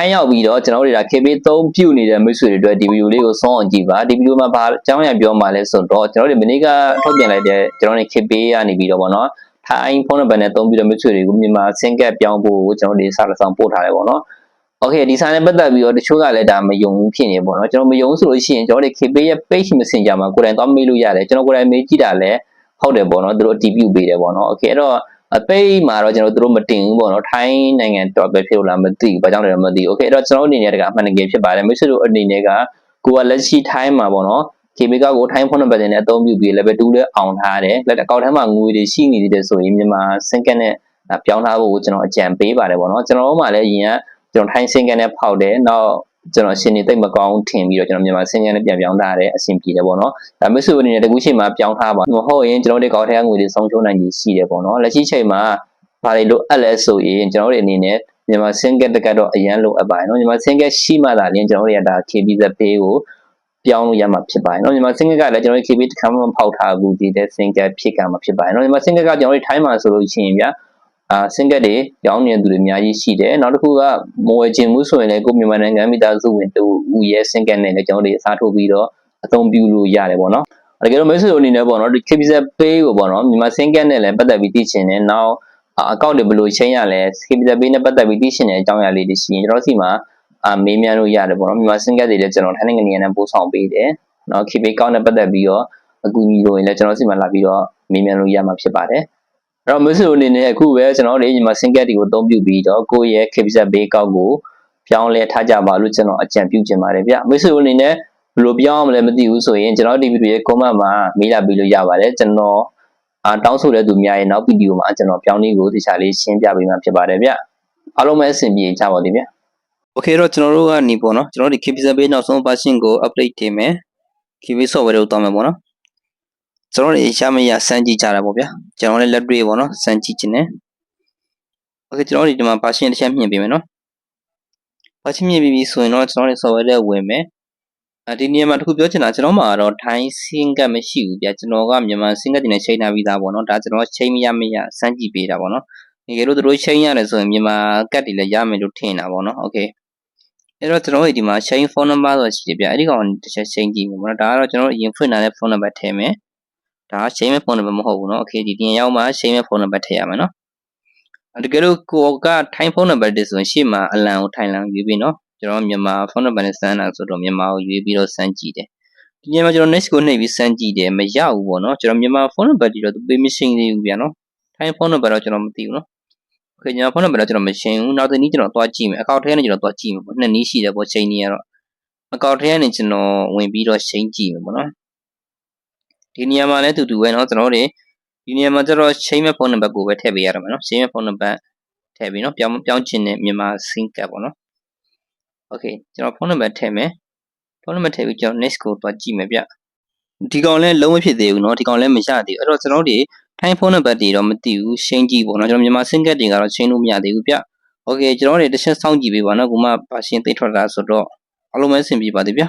ထိုင်းရောက်ပြီးတော့ကျွန်တော်တို့တွေက KB 3ပြုတ်နေတဲ့မိတ်ဆွေတွေအတွက်ဒီဗီဒီယိုလေးကိုစောင့်အောင်ကြည့်ပါဒီဗီဒီယိုမှာဘာအကြောင်းအရာပြောမှလဲဆိုတော့ကျွန်တော်တို့မနေ့ကထုတ်ပြန်လိုက်တဲ့ကျွန်တော်တို့ KB ကနေပြီးတော့ဗောနော်ထိုင်းဖုန်းနံပါတ်နဲ့သုံးပြီးတော့မိတ်ဆွေတွေကိုမြန်မာစင်ကက်ပြောင်းဖို့ကိုကျွန်တော်တို့စာတစ်စောင်ပို့ထားတယ်ဗောနော်โอเคဒီစာနဲ့ပတ်သက်ပြီးတော့တချို့ကလည်းဒါမယုံဘူးဖြစ်နေပေါ့နော်ကျွန်တော်မယုံဆိုလို့ရှိရင်ကျွန်တော်တို့ KB ရဲ့ page messenger မှာကိုယ်တိုင်သွားမေးလို့ရတယ်ကျွန်တော်ကိုယ်တိုင်မေးကြည့်တာလည်းဟုတ်တယ်ပေါ့နော်သူတို့အတည်ပြုပေးတယ်ပေါ့နော်โอเคအဲ့တော့ အပိတ်မှာတော့ကျွန်တော်တို့မတင်ဘူးပေါ့နော်ထိုင်းနိုင်ငံတော့ပဲဖြစ်လို့လားမသိဘူးဘာကြောင့်လဲမသိဘူးโอเคအဲ့တော့ကျွန်တော်အနေနဲ့တကအမှန်တကယ်ဖြစ်ပါတယ်မိတ်ဆွေတို့အနေနဲ့ကကိုကလက်ရှိထိုင်းမှာပေါ့နော် KB ကကိုထိုင်းဖုန်းနံပါတ်နဲ့အသုံးပြုပြီး level 2လဲအောင်ထားတယ်လက်အကောင့်ထဲမှာငွေတွေရှိနေသေးတယ်ဆိုရင်မြန်မာစင်ကက်နဲ့ပြောင်းထားဖို့ကိုကျွန်တော်အကြံပေးပါတယ်ပေါ့နော်ကျွန်တော်တို့မှလည်းရင်ကကျွန်တော်ထိုင်းစင်ကက်နဲ့ဖောက်တယ်နောက် ကျွန်တော်ရှင်နေသိမ့်မကောင်းထင်ပြီးတော့ကျွန်တော်မြန်မာစင်ကက်နဲ့ပြန်ပြောင်းထားတယ်အဆင်ပြေတယ်ပေါ့နော်ဒါမိတ်ဆွေအနေနဲ့တကူရှိမှပြောင်းထားပါမဟုတ်ရင်ကျွန်တော်တို့ကောက်ထဲကငွေတွေဆုံးရှုံးနိုင်ကြီးရှိတယ်ပေါ့နော်လက်ရှိချိန်မှာဘာတွေလိုအပ်လဲဆိုရင်ကျွန်တော်တို့အနေနဲ့မြန်မာစင်ကက်တကတော့အရန်လိုအပ်ပါတယ်နော်မြန်မာစင်ကက်ရှိမှသာလျှင်ကျွန်တော်တို့ရတာ KBZ Pay ကိုပြောင်းလို့ရမှာဖြစ်ပါတယ်နော်မြန်မာစင်ကက်ကလည်းကျွန်တော်တို့ KB တစ်ခါမှမဖောက်ထားဘူးဒီတဲ့စင်ကက်ဖြစ်ကမှာဖြစ်ပါတယ်နော်မြန်မာစင်ကက်ကကျွန်တော်တို့ထိုင်းမှာဆိုလို့ရှိရင်ဗျာ အာစင်ကက်တွေရောင်းနေတဲ့သူတွေအများကြီးရှိတယ်နောက်တစ်ခုကမဝယ်ခြင်းမှုဆိုရင်လည်းကိုမြန်မာနိုင်ငံမိသားစုဝင်တူဦးရဲ့စင်ကက်နဲ့လည်းကျွန်တော်တို့အစားထိုးပြီးတော့အသုံးပြုလို့ရတယ်ပေါ့နော်တကယ်လို့မိတ်ဆွေတို့အနေနဲ့ပေါ့နော်ဒီ KBZ Pay ကိုပေါ့နော်မြန်မာစင်ကက်နဲ့လည်းပတ်သက်ပြီးသိချင်တယ်နောက်အကောင့်တွေဘယ်လိုချိန်ရလဲ KBZ Pay နဲ့ပတ်သက်ပြီးသိချင်တဲ့အကြောင်းအရာလေးတွေရှိရင်ကျွန်တော်စီမှာအာမေးမြန်းလို့ရတယ်ပေါ့နော်မြန်မာစင်ကက်တွေလည်းကျွန်တော်ထိုင်းနိုင်ငံနဲ့ပို့ဆောင်ပေးတယ်နော် KP ကောင်းနဲ့ပတ်သက်ပြီးတော့အကူအညီလိုရင်လည်းကျွန်တော်စီမှာလာပြီးတော့မေးမြန်းလို့ရမှာဖြစ်ပါတယ် အဲ့တော့မျိုးစုအနေနဲ့အခုပဲကျွန်တော်တို့ညီမစင်ကက်တွေကိုအသုံးပြုပြီးတော့ကိုယ့်ရဲ့ KPZ ဘေးကောက်ကိုပြောင်းလဲထားကြပါလို့ကျွန်တော်အကြံပြုချင်ပါတယ်ဗျမျိုးစုအနေနဲ့ဘယ်လိုပြောင်းအောင်လဲမသိဘူးဆိုရင်ကျွန်တော်ဒီဗီဒီယိုရဲ့ comment မှာမေးလာပြီးလို့ရပါတယ်ကျွန်တော်အာတောင်းဆိုတဲ့သူများရဲ့နောက်ဗီဒီယိုမှာကျွန်တော်ပြောင်းလေးကိုတခြားလေးရှင်းပြပေးမှာဖြစ်ပါတယ်ဗျအားလုံးပဲအဆင်ပြေကြပါသည်ဗျ Okay တော့ကျွန်တော်တို့ကနေပေါ့နော်ကျွန်တော်ဒီ KPZ ဘေးနောက်ဆုံး version ကို update တင်မယ် KB software ကိုတောင်းမယ်ပေါ့နော် ကျွန်တော်တို့ရမရစမ်းကြည့်ကြတာပေါ့ဗျာကျွန်တော်လည်းလက်တွေ့ပေါ့နော်စမ်းကြည့်ခြင်းနဲ့ Okay ကျွန်တော်တို့ဒီမှာ version တစ်ချက်မြင်ပေးမယ်နော် version မြင်ပြီးပြီဆိုရင်တော့ကျွန်တော်တို့ software ထဲဝင်မယ်အဲဒီနေရာမှာတခုပြောချင်တာကျွန်တော်မှာတော့ထိုင်းစင်ကတ်မရှိဘူးဗျာကျွန်တော်ကမြန်မာစင်ကတ်တင်နဲ့ချိန်ထားပြီးသားပေါ့နော်ဒါကျွန်တော်ချိန်မရမရစမ်းကြည့်ပေးတာပေါ့နော်တကယ်လို့တို့ချိန်ရတယ်ဆိုရင်မြန်မာကတ်တွေလည်းရမယ်လို့ထင်တာပေါ့နော် Okay အဲ့တော့ကျွန်တော်တို့ဒီမှာ chain phone number ဆိုရှိတယ်ဗျအဲ့ဒီကောင်တစ်ချက် chain ကြည့်မယ်ပေါ့နော်ဒါကတော့ကျွန်တော်တို့အရင်ဖွင့်လာတဲ့ phone number ထည့်မယ် ဒါ chain မဲ့ phone number မဟုတ်ဘူးเนาะ okay ဒီတင်ရောက်မှ chain မဲ့ phone number ထည့်ရမယ်เนาะတကယ်လို့ကိုကထိုင်း phone number တည်းဆိုရင်ရှေ့မှာအလံကိုထိုင်လံယူပြီးเนาะကျွန်တော်မြန်မာ phone number နဲ့စမ်းတာဆိုတော့မြန်မာကိုယူပြီးတော့စမ်းကြည့်တယ်ဒီနေ့မှာကျွန်တော် next ကိုနှိပ်ပြီးစမ်းကြည့်တယ်မရဘူးပေါ့เนาะကျွန်တော်မြန်မာ phone number တီတော့သူပေးမရှင်းသေးဘူးဗျာเนาะထိုင်း phone number တော့ကျွန်တော်မသိဘူးเนาะခင်ဗျာဖုန်းနံပါတ်တော့ကျွန်တော်မရှင်းဘူးနောက်တစ်နည်းကျွန်တော်သွားကြည့်မယ်အကောင့်ထဲကနေကျွန်တော်သွားကြည့်မယ်ပေါ့နှစ်နည်းရှိတယ်ပေါ့ချိန်နေရတော့အကောင့်ထဲကနေကျွန်တော်ဝင်ပြီးတော့ချိန်ကြည့်မယ်ပေါ့နော် ဒီနေရာမှာလည်းတူတူပဲเนาะကျွန်တော်တို့ဒီနေရာမှာကျတော့ချိန်မဲ့ဖုန်းနံပါတ်ကိုပဲထည့်ပေးရတော့မယ်เนาะချိန်မဲ့ဖုန်းနံပါတ်ထည့်ပြီးเนาะပြောင်းပြောင်းချင်တဲ့မြန်မာ SIM ကပ်ပေါ့နော်โอเคကျွန်တော်ဖုန်းနံပါတ်ထည့်မယ်ဖုန်းနံပါတ်ထည့်ပြီးကျွန်တော် next ကိုသွားကြည့်မယ်ဗျဒီကောင်လည်းလုံးဝဖြစ်သေးဘူးเนาะဒီကောင်လည်းမရသေးဘူးအဲ့တော့ကျွန်တော်တို့ထိုင်းဖုန်းနံပါတ်တွေတော့မသိဘူးရှင်းကြည့်ပေါ့နော်ကျွန်တော်မြန်မာစင်ကတ်တွေကတော့ရှင်းလို့မရသေးဘူးဗျโอเคကျွန်တော်တို့တစ်ချက်စောင့်ကြည့်ပေးပါနော်ကိုမပါရှင်းသိထွက်လာဆိုတော့အလုံးမဲဆင်ပြေပါသေးဗျ